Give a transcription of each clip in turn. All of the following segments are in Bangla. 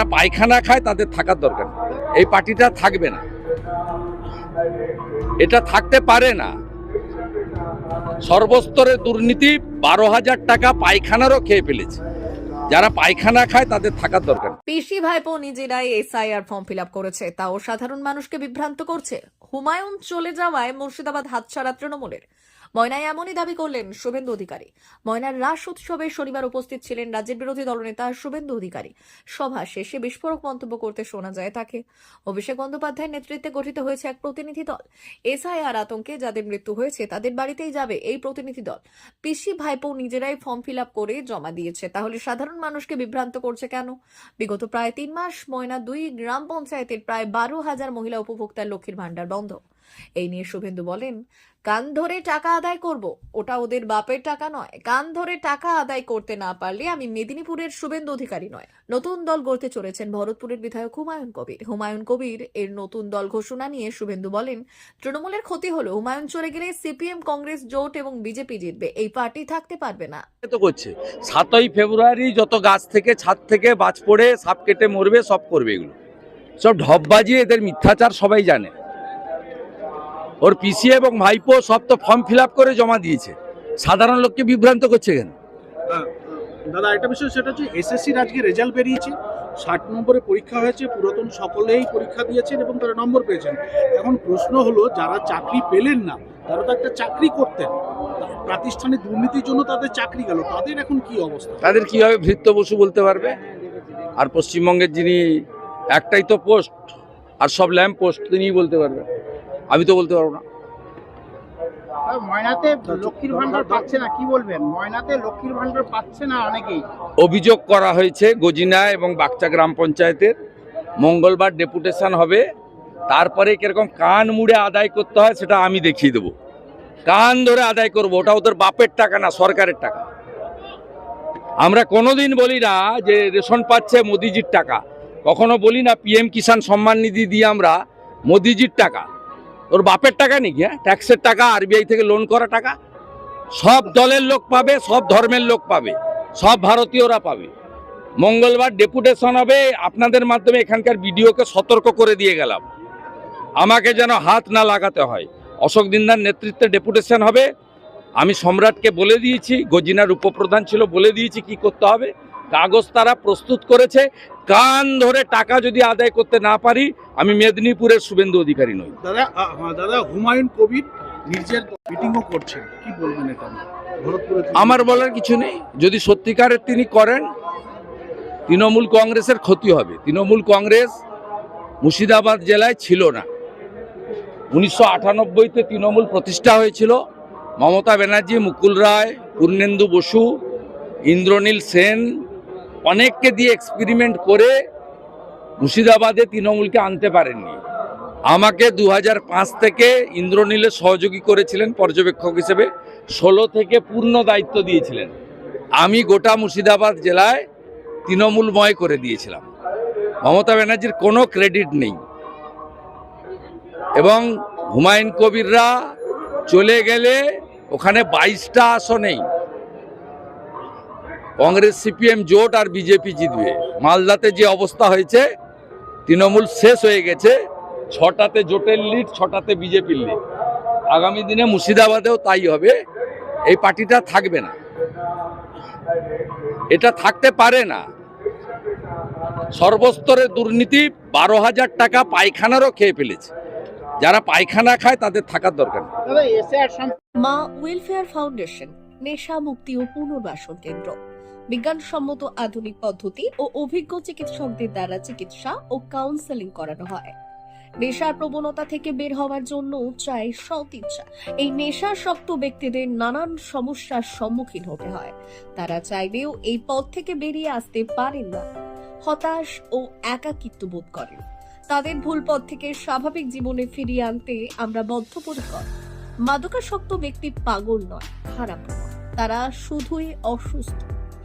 যারা পায়খানা খায় তাদের থাকার দরকার এই পার্টিটা থাকবে না। এটা থাকতে পারে না। সর্বস্তরের দুর্নীতি বারো হাজার টাকা পায়খানারও খেয়ে ফেলেছে। যারা পায়খানা খায় তাদের থাকার দরকার। পিসি ভাইপো নিজেরাই এসআইআর ফর্ম ফিল করেছে। তাও সাধারণ মানুষকে বিভ্রান্ত করছে। হুমায়ুন চলে যাওয়ায় মুর্শিদাবাদ হাতছাড়া তৃণমূলের। ময়নায় এমনই দাবি করলেন শুভেন্দু অধিকারী। ময়নার রাস উৎসবে শনিবার উপস্থিত ছিলেন রাজ্যের বিরোধী দলনেতা শুভেন্দু অধিকারী। সভা শেষে বিস্ফোরক মন্তব্য করতে শোনা যায় তাকে। অভিষেক বন্দ্যোপাধ্যায়ের নেতৃত্বে গঠিত হয়েছে এক প্রতিনিধি দল। এসআইআর আতঙ্কে যাদের মৃত্যু হয়েছে, তাদের বাড়িতেই যাবে এই প্রতিনিধি দল। পিসি ভাইপো নিজেরাই ফর্ম ফিল আপ করে জমা দিয়েছে। তাহলে সাধারণ মানুষকে বিভ্রান্ত করছে কেন? বিগত প্রায় তিন মাস ময়না দুই গ্রাম পঞ্চায়েতের প্রায় বারো হাজার মহিলা উপভোক্তার লক্ষ্মীর ভাণ্ডার বন্ধ। এই নিয়ে শুভেন্দু বলেন, কান ধরে টাকা আদায় করব, ওটা ওদের বাপের টাকা নয়। কান ধরে টাকা আদায় করতে না পারলে আমি মেদিনীপুরের শুভেন্দু অধিকারী নয়। নতুন দল গড়তে চলেছেন ভরতপুরের বিধায়ক হুমায়ুন কবির। হুমায়ুন কবির এর নতুন দল ঘোষণা নিয়ে শুভেন্দু বলেন, তৃণমূলের ক্ষতি হলো, হুমায়ুন চলে গেলে সিপিএম, কংগ্রেস, জোট এবং বিজেপি জিতবে। এই পার্টি থাকতে পারবে না। তো করছে। সাতই ফেব্রুয়ারি যত গাছ থেকে ছাদ থেকে বাজ পড়ে, সাপ কেটে মরবে, সব করবে এগুলো। সব ঢপ বাজিয়ে এদের মিথ্যাচার সবাই জানে। ওর পিসি এবং ভাইপো সব তো ফর্ম ফিল আপ করে জমা দিয়েছে। সাধারণ লোককে বিভ্রান্ত করছে কেন? দাদা একটা বিষয় সেটা হচ্ছে এসএসসির আজকে রেজাল্ট বেরিয়েছে। ষাট নম্বরে পরীক্ষা হয়েছে পুরাতন সকলেই পরীক্ষা দিয়েছেন এবং তারা নম্বর পেয়েছেন। এখন প্রশ্ন হলো যারা চাকরি পেলেন না তারা তো একটা চাকরি করতেন। প্রাতিষ্ঠানিক দুর্নীতির জন্য তাদের চাকরি গেল তাদের এখন কি অবস্থা? তাদের কীভাবে ভৃত্য বসু বলতে পারবে? আর পশ্চিমবঙ্গের যিনি একটাই তো পোস্ট আর সব ল্যাম্প পোস্ট তিনিই বলতে পারবে। আমি তো বলতে পারব না। ময়নাতে লক্ষ্মীর ভান্ডার পাচ্ছে না কি বলবেন? ময়নাতে লক্ষ্মীর ভান্ডার পাচ্ছে না অনেকেই। অভিযোগ করা হয়েছে গজিনা এবং বাগচা গ্রাম পঞ্চায়েতের। মঙ্গলবার ডেপুটেশন হবে। তারপরে কীরকম কান মুড়ে আদায় করতে হয় সেটা আমি দেখিয়ে দেবো। কান ধরে আদায় করব ওটা ওদের বাপের টাকা না সরকারের টাকা। আমরা কোনোদিন বলি না যে রেশন পাচ্ছে মোদিজির টাকা। কখনো বলি না পিএম কিষাণ সম্মান নিধি দিয়ে আমরা মোদিজির টাকা। ওর বাপের টাকা নাকি হ্যাঁ? ট্যাক্সের টাকা আরবিআই থেকে লোন করা টাকা। সব দলের লোক পাবে, সব ধর্মের লোক পাবে, সব ভারতীয়রা পাবে। মঙ্গলবার ডেপুটেশন হবে, আপনাদের মাধ্যমে এখানকার ভিডিওকে সতর্ক করে দিয়ে গেলাম। আমাকে যেন হাত না লাগাতে হয়। অশোক দিন্দার নেতৃত্বে ডেপুটেশন হবে। আমি সম্রাটকে বলে দিয়েছি, গজিনার উপপ্রধান ছিল, বলে দিয়েছি কি করতে হবে। কাগজ তারা প্রস্তুত করেছে। কান ধরে টাকা যদি আদায় করতে না পারি আমি মেদিনীপুরের শুভেন্দু অধিকারী নই। দাদা দাদা হুমায়ুন কবির নিজের মিটিংও করছেন। কি বলবেন এটা? আমার বলার কিছু নেই। যদি সত্যিকারের তিনি করেন তৃণমূল কংগ্রেসের ক্ষতি হবে। তৃণমূল কংগ্রেস মুর্শিদাবাদ জেলায় ছিল না। উনিশশো আটানব্বইতে তৃণমূল প্রতিষ্ঠা হয়েছিল। মমতা ব্যানার্জি মুকুল রায় পূর্ণেন্দু বসু ইন্দ্রনীল সেন অনেককে দিয়ে এক্সপেরিমেন্ট করে মুর্শিদাবাদে তৃণমূলকে আনতে পারেননি। আমাকে দু থেকে ইন্দ্রনীলের সহযোগী করেছিলেন পর্যবেক্ষক হিসেবে, ষোলো থেকে পূর্ণ দায়িত্ব দিয়েছিলেন। আমি গোটা মুর্শিদাবাদ জেলায় তৃণমূলময় করে দিয়েছিলাম। মমতা ব্যানার্জির কোনো ক্রেডিট নেই। এবং হুমায়ুন কবিররা চলে গেলে ওখানে বাইশটা আসনেই। কংগ্রেস সিপিএম জোট আর বিজেপি জিতবে। মালদাতে যে অবস্থা হয়েছে তৃণমূল শেষ হয়ে গেছে। ছটাতে জোটের লিড ছটাতে বিজেপির লিড আগামী দিনে মুর্শিদাবাদেও তাই হবে। এই পার্টিটা থাকবে না। এটা থাকতে পারে না। সর্বস্তরের দুর্নীতি বারো হাজার টাকা পায়খানারও খেয়ে ফেলেছে। যারা পায়খানা খায় তাদের থাকার দরকার নেই। মা ওয়েলফেয়ার ফাউন্ডেশন নেশা মুক্তি ও পুনর্বাসন কেন্দ্র। বিজ্ঞানসম্মত আধুনিক পদ্ধতি ও অভিজ্ঞ চিকিৎসকদের দ্বারা চিকিৎসা ও কাউন্সেলিং করানো হয়। নেশার প্রবণতা থেকে বের হওয়ার জন্য চাই সৎ ইচ্ছা এই নেশাসক্ত ব্যক্তিদের নানান সমস্যার সম্মুখীন হতে হয়। তারা চাইলেও এই পথ থেকে বেরিয়ে আসতে পারেন না। হতাশ ও একাকিত্ব বোধ করেন। তাদের ভুল পথ থেকে স্বাভাবিক জীবনে ফিরিয়ে আনতে আমরা বদ্ধপরিকর। মাদকাসক্ত ব্যক্তি পাগল নয়, খারাপ তারা শুধুই অসুস্থ।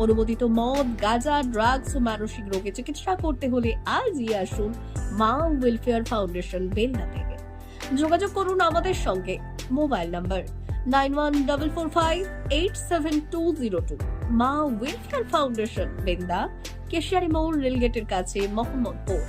অনুমোদিত মদ, গাঁজা ড্রাগস ও মানসিক রোগে চিকিৎসা করতে হলে আজই আসুন মা ওয়েলফেয়ার ফাউন্ডেশন বেলদা থেকে। যোগাযোগ করুন আমাদের সঙ্গে। Mobile number Maa welfare foundation Benda Keshiary মোড়, রেলগেটের কাছে, মোহাম্মদপুর।